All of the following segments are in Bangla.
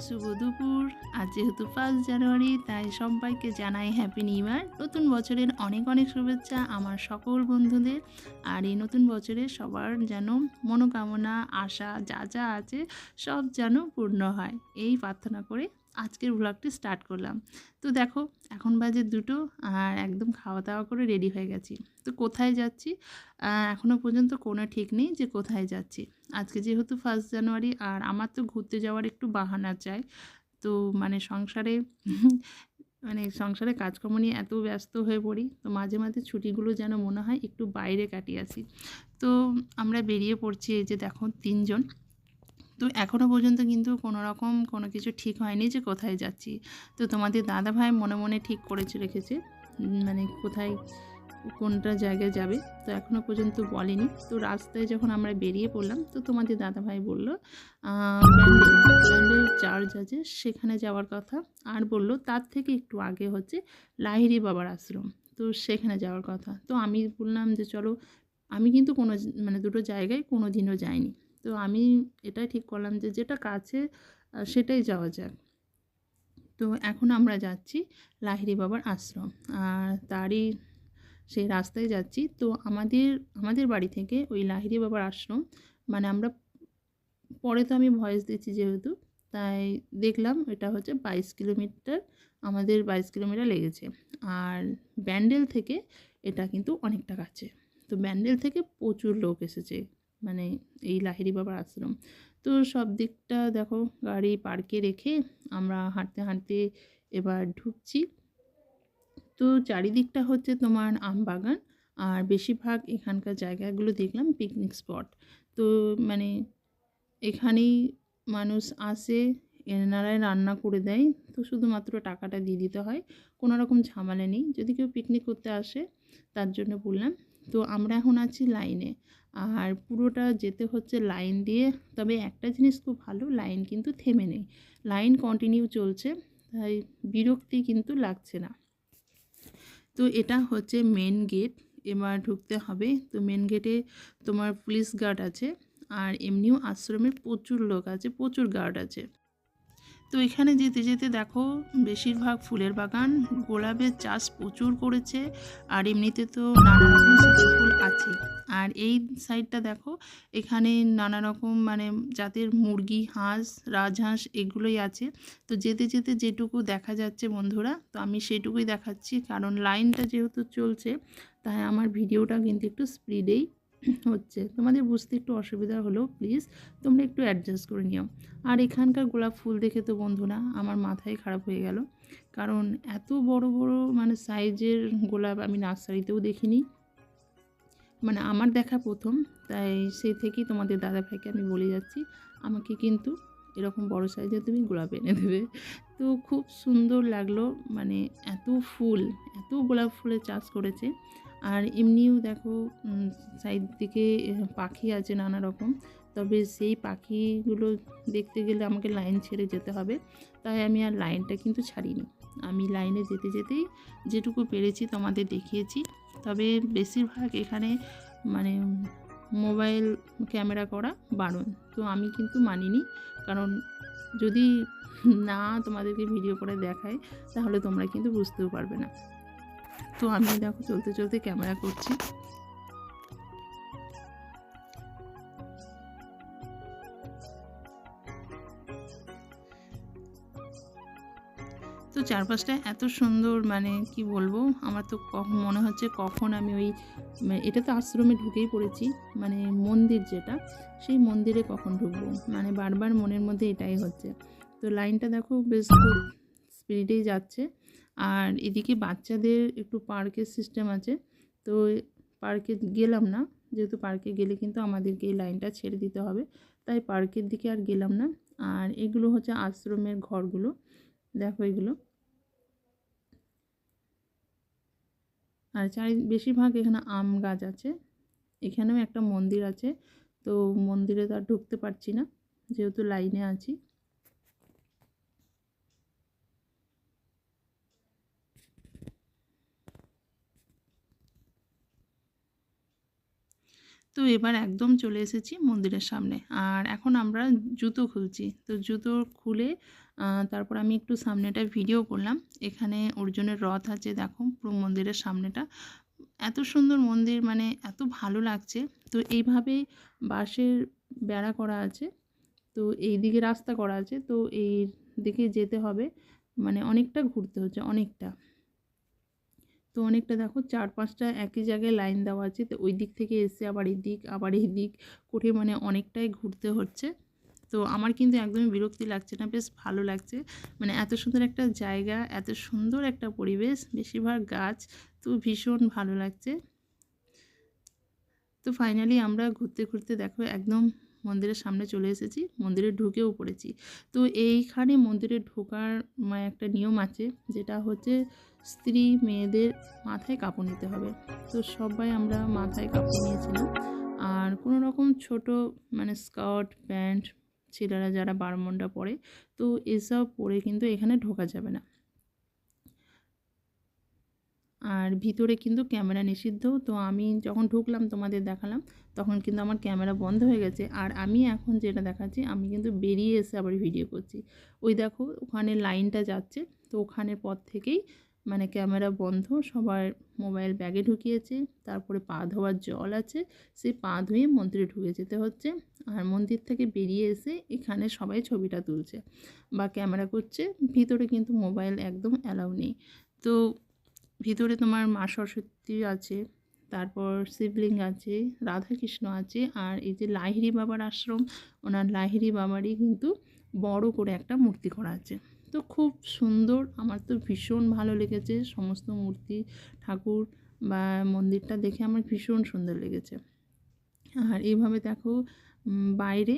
শুভ দুপুর। আজ যেহেতু ফার্স্ট জানুয়ারি তাই সবাইকে জানাই হ্যাপি নিউ ইয়ার নতুন বছরের অনেক অনেক শুভেচ্ছা আমার সকল বন্ধুদের। আর এই নতুন বছরে সবার যেন মনোকামনা, আশা যা যা আছে সব যেন পূর্ণ হয়। এই প্রার্থনা করে আজকের ব্লগটি স্টার্ট করলাম। তো দেখো, এখন বাজে দুটো আর একদম খাওয়া দাওয়া করে রেডি হয়ে গেছি। তো কোথায় যাচ্ছি? এখনও পর্যন্ত কোনো ঠিক নেই যে কোথায় যাচ্ছি। আজকে যেহেতু ফার্স্ট জানুয়ারি আর আমার তো ঘুরতে যাওয়ার একটু বাহানা চাই। তো মানে সংসারে মানে সংসারে কাজকর্ম নিয়ে এত ব্যস্ত হয়ে পড়ি, তো মাঝে মাঝে ছুটিগুলো যেন মনে হয় একটু বাইরে কাটিয়ে আসি। তো আমরা বেরিয়ে পড়ছি এই যে দেখো তিনজন। তো এখনও পর্যন্ত কিন্তু কোনো রকম কোনো কিছু ঠিক হয়নি যে কোথায় যাচ্ছি। তো তোমাদের দাদা ভাই মনে মনে ঠিক করেছে রেখেছে মানে কোথায় কোনটা জায়গায় যাবে, তো এখনও পর্যন্ত বলেনি। তো রাস্তায় যখন আমরা বেরিয়ে পড়লাম, তো তোমাদের দাদাভাই বলল ব্যান্ডেল চার্জ আছে, সেখানে যাওয়ার কথা। আর বলল, তার থেকে একটু আগে হচ্ছে লাহিরি বাবার আশ্রম, তো সেখানে যাওয়ার কথা। তো আমি বললাম যে, চলো, আমি কিন্তু কোনো মানে দুটো জায়গায় কোনো দিনও যাইনি। তো আমি এটাই ঠিক করলাম যে যেটা কাছে সেটাই যাওয়া যাক। তো এখন আমরা যাচ্ছি লাহিরি বাবার আশ্রম। আর তারই সেই রাস্তায় যাচ্ছি। তো আমাদের আমাদের বাড়ি থেকে ওই লাহিরি বাবার আশ্রম মানে আমরা, পরে তো আমি ভয়েস দিচ্ছি যেহেতু, তাই দেখলাম এটা হচ্ছে বাইশ কিলোমিটার, আমাদের বাইশ কিলোমিটার লেগেছে। আর ব্যান্ডেল থেকে এটা কিন্তু অনেকটা কাছে। তো ব্যান্ডেল থেকে প্রচুর লোক এসেছে। মানে এই লাহিরি বাবার আশ্রম। তো সব দিকটা দেখো, গাড়ি পার্কে রেখে আমরা হাঁটতে হাঁটতে এবার ঢুকছি। তো চারিদিকটা হচ্ছে তোমার আম বাগান আর বেশিরভাগ এখানকার জায়গাগুলো দেখলাম পিকনিক স্পট তো মানে এখানেই মানুষ আসে, এনারাই রান্না করে দেয়। তো শুধুমাত্র টাকাটা দিয়ে দিতে হয়, কোনো রকম ঝামেলা নেই। যদি কেউ পিকনিক করতে আসে, তার জন্য বললাম। তো আমরা এখন আছি লাইনে আর পুরোটা যেতে হচ্ছে লাইন দিয়ে। তবে একটা জিনিস খুব ভালো, লাইন কিন্তু থেমে নেই। লাইন কন্টিনিউ চলছে, তাই বিরক্তি কিন্তু লাগছে না। তো এটা হচ্ছে মেন গেট এবার ঢুকতে হবে। তো মেন গেটে তোমার পুলিশ গার্ড আছে, আর এমনিও আশ্রমের প্রচুর লোক আছে, প্রচুর গার্ড আছে। তো এখানে যেতে যেতে দেখো, বেশিরভাগ ফুলের বাগান, গোলাপের চাষ প্রচুর করেছে, আর এমনিতে তো নানা রকম ফুল আছে আর এই সাইডটা দেখো, এখানে নানা রকম মানে জাতের মুরগি, হাঁস, রাজহাঁস এগুলোই আছে। তো যেতে যেতে যেটুকু দেখা যাচ্ছে বন্ধুরা, তো আমি সেটুকুই দেখাচ্ছি। কারণ লাইনটা যেহেতু চলছে, তাই আমার ভিডিওটা কিন্তু একটু স্পিডেই হচ্ছে। তোমাদের বুঝতে একটু অসুবিধা হলেও প্লিজ তোমরা একটু অ্যাডজাস্ট করে নিও। আর এখানকার গোলাপ ফুল দেখে তো বন্ধুরা আমার মাথায় খারাপ হয়ে গেল। কারণ এত বড় বড় মানে সাইজের গোলাপ আমি নার্সারিতেও দেখিনি। মানে আমার দেখা প্রথম, তাই সেই থেকেই তোমাদের দাদা ভাইকে আমি বলে যাচ্ছি, আমাকে কিন্তু এরকম বড় সাইজে তুমি গোলাপ এনে দেবে। তো খুব সুন্দর লাগল মানে এত ফুল, এত গোলাপ ফুলের চাষ করেছে। আর এমনিও দেখো সাইড দিকে পাখি আছে নানা রকম, তবে সেই পাখিগুলো দেখতে গেলে আমাকে লাইন ছেড়ে যেতে হবে, তাই আমি আর লাইনটা কিন্তু ছাড়িনি। আমি লাইনে যেতে যেতেই যেটুকু পেরেছি তোমাদের দেখিয়েছি। তবে বেশিরভাগ এখানে মানে মোবাইল ক্যামেরা করা বারণ। তো আমি কিন্তু মানিনি। কারণ যদি না তোমাদেরকে ভিডিও করে দেখায়, তাহলে তোমরা কিন্তু বুঝতেও পারবে না। তো আমি দেখো চলতে চলতে ক্যামেরা করছি। তো চারপাশটা এত সুন্দর মানে কি বলব? আমার তো কখন মনে হচ্ছে কখন আমি ওই মানে এটা তো আশ্রমে ঢুকেই পড়েছি মানে মন্দির যেটা, সেই মন্দিরে কখন ঢুকবো? মানে বারবার মনের মধ্যে এটাই হচ্ছে। তো লাইনটা দেখো বেশ খুব স্পিডেই যাচ্ছে। আর এদিকে বাচ্চাদের একটু পার্কের সিস্টেম আছে, তো পার্কে গেলাম না, যেহেতু পার্কে গেলে কিন্তু আমাদেরকে এই লাইনটা ছেড়ে দিতে হবে, তাই পার্কের দিকে আর গেলাম না। আর এগুলো হচ্ছে আশ্রমের ঘরগুলো, দেখো এগুলো। আর চারি, বেশিরভাগ এখানে আম গাছ আছে। এখানেও একটা মন্দির আছে। তো মন্দিরে তো আর ঢুকতে পারছি না, যেহেতু লাইনে আছি। তো এবার একদম চলে এসেছি মন্দিরের সামনে। আর এখন আমরা জুতো খুলছি। তো জুতো খুলে তারপর আমি একটু সামনেটা ভিডিও করলাম। এখানে অর্জুনের রথ আছে, দেখো, পুরো মন্দিরের সামনেটা। এত সুন্দর মন্দির মানে এত ভালো লাগছে। তো এইভাবে বাঁশের বেড়া করা আছে, তো এই দিকে রাস্তা করা আছে, তো এই দিকে যেতে হবে। মানে অনেকটা ঘুরতে হচ্ছে, অনেকটা। তো অনেকটা দেখো চার পাঁচটা একই জায়গায় লাইন দেওয়া আছে। তো ওই দিক থেকে এসে আবার এই দিক, আবার এই দিক করে মানে অনেকটাই ঘুরতে হচ্ছে। তো আমার কিন্তু একদমই বিরক্তি লাগছে না, বেশ ভালো লাগছে। মানে এত সুন্দর একটা জায়গা, এত সুন্দর একটা পরিবেশ, বেশিরভাগ গাছ, তো ভীষণ ভালো লাগছে। তো ফাইনালি আমরা ঘুরতে ঘুরতে দেখো একদম মন্দিরের সামনে চলে এসেছি, মন্দিরে ঢুকেও পড়েছি। তো এইখানে মন্দিরে ঢোকার মানে একটা নিয়ম আছে, যেটা হচ্ছে স্ত্রী মেয়েদের মাথায় কাপড় নিতে হবে। তো সবাই আমরা মাথায় কাপড় নিয়েছিলাম। আর কোনো রকম ছোট মানে স্কার্ট, প্যান্ট ছেলেরা যারা বারমন্ডা পরে তো এসব পরে কিন্তু এখানে ঢোকা যাবে না। আর ভিতরে কিন্তু ক্যামেরা নিষিদ্ধ। তো আমি যখন ঢুকলাম, তোমাদের দেখালাম, তখন কিন্তু আমার ক্যামেরা বন্ধ হয়ে গেছে। আর আমি এখন যেটা দেখাচ্ছি, আমি কিন্তু বেরিয়ে এসে আবার ভিডিও করছি। ওই দেখো, ওখানে লাইনটা যাচ্ছে। তো ওখানের পর থেকেই মানে ক্যামেরা বন্ধ, সবার মোবাইল ব্যাগে ঢুকিয়েছে, তারপরে পা ধোয়ার জল আছে, সেই পা ধুয়ে মন্দিরে ঢুকে যেতে হচ্ছে। আর মন্দির থেকে বেরিয়ে এসে এখানে সবাই ছবিটা তুলছে বা ক্যামেরা করছে। ভিতরে কিন্তু মোবাইল একদম অ্যালাউ নেই। তো ভিতরে তোমার মা সরস্বতী আছে, তারপর শিবলিঙ্গ আছে, রাধাকৃষ্ণ আছে, আর এই যে লাহিড়ি বাবার আশ্রম, ওনার লাহিড়ি বাবারই কিন্তু বড় করে একটা মূর্তি করা আছে। তো খুব সুন্দর। আমার তো ভীষণ ভালো লেগেছে সমস্ত মূর্তি, ঠাকুর বা মন্দিরটা দেখে আমার ভীষণ সুন্দর লেগেছে। আর এইভাবে দেখো বাইরে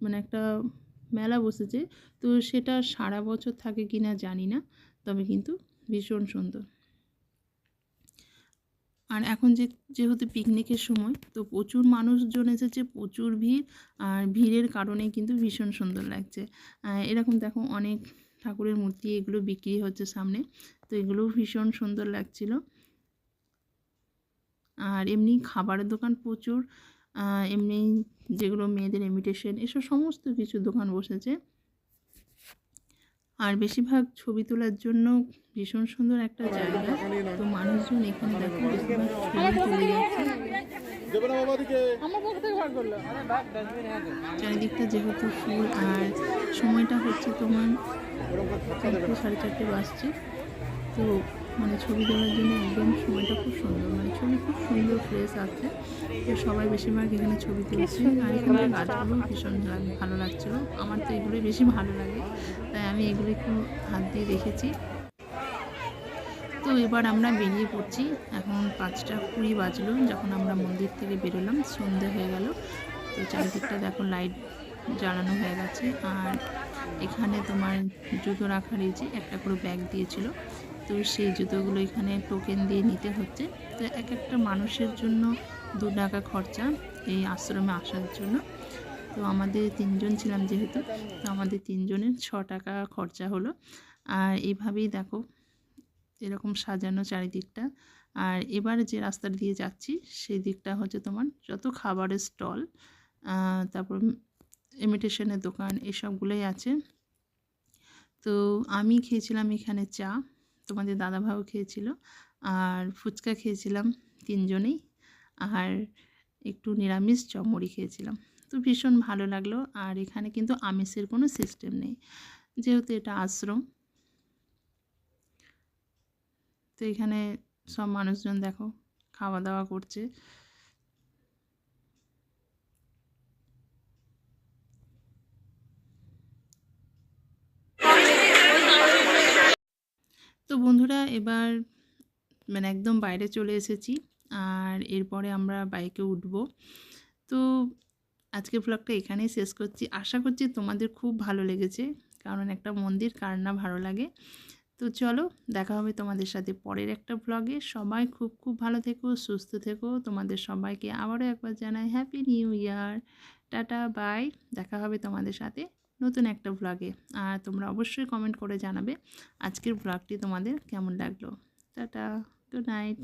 মানে একটা মেলা বসেছে। তো সেটা সারা বছর থাকে কি না জানি না, তবে কিন্তু ভীষণ সুন্দর। আর এখন যে, যেহেতু পিকনিকের সময়, তো প্রচুর মানুষজন এসেছে, প্রচুর ভিড়, আর ভিড়ের কারণে কিন্তু ভীষণ সুন্দর লাগছে। এরকম দেখো অনেক ঠাকুরের মূর্তি এগুলো বিক্রি হচ্ছে সামনে, তো এগুলোও ভীষণ সুন্দর লাগছিল। আর এমনি খাবারের দোকান প্রচুর এমনি যেগুলো মেয়েদের ইমিটেশন এসব সমস্ত কিছু দোকান বসেছে। আর বেশিরভাগ ছবি তোলার জন্য ভীষণ সুন্দর একটা জায়গা। তো মানুষজন এখানে দেখো চারিদিকটা যেহেতু ফুল, আর সময়টা হচ্ছে তোমার সাড়ে চারটে বাসছে তো মানে ছবি তোলার জন্য একদম সময়টা খুব সুন্দর। মানে ছবি খুব সুন্দর ফ্রেশ আছে। তো সবাই বেশিরভাগ এখানে ছবি তুলছে। আর এখানকার গাছগুলো ভীষণ ভালো লাগছিল। আমার তো এগুলোই বেশি ভালো লাগে। তাই আমি এগুলো একটু হাত দিয়ে দেখেছি। তো এবার আমরা বেরিয়ে পড়ছি। এখন পাঁচটা কুড়ি বাজলো যখন আমরা মন্দির থেকে বেরোলাম। সন্ধে হয়ে গেল। তো চারিদিকটা দেখো লাইট জ্বালানো হয়ে গেছে। আর এখানে তোমার জুতো রাখার এই যে একটা করে ব্যাগ দিয়েছিল। তো সেই জুতোগুলো এখানে টোকেন দিয়ে নিতে হচ্ছে। তো এক একটা মানুষের জন্য দু টাকা খরচা এই আশ্রমে আসার জন্য। তো আমাদের তিনজন ছিলাম যেহেতু, তো আমাদের তিনজনের ছ টাকা খরচা হলো। আর এভাবেই দেখো, এরকম সাজানো চারিদিকটা। আর এবার যে রাস্তা দিয়ে যাচ্ছি, সেই দিকটা হচ্ছে তোমার যত খাবারের স্টল তারপর ইমিটেশনের দোকান, এসবগুলোই আছে। তো আমি খেয়েছিলাম এখানে চা। তোমাদের দাদাভাইও খেয়েছিল। আর ফুচকা খেয়েছিলাম তিনজনেই। আর একটু নিরামিষ চমড়ি খেয়েছিলাম। তো ভীষণ ভালো লাগল। আর এখানে কিন্তু আমিষের কোনো সিস্টেম নেই। যেহেতু এটা আশ্রম। তো এখানে সব মানুষজন দেখো, খাওয়া দাওয়া করছে। তো বন্ধুরা, এবার মানে একদম বাইরে চলে এসেছি আর এরপরে আমরা বাইকে উঠব। তো আজকে ব্লগটা এখানেই শেষ করছি। আশা করছি তোমাদের খুব ভালো লেগেছে, কারণ একটা মন্দির, কার না ভালো লাগে। তো চলো, দেখা হবে তোমাদের সাথে পরের একটা ব্লগে সবাই খুব খুব ভালো থেকো, সুস্থ থেকো। তোমাদের সবাইকে আবারও একবার জানাই happy new year tata bye দেখা হবে তোমাদের সাথে নতুন একটা ব্লগে আর তোমরা অবশ্যই কমেন্ট করে জানাবে আজকের ব্লগটি তোমাদের কেমন লাগল। Tata good night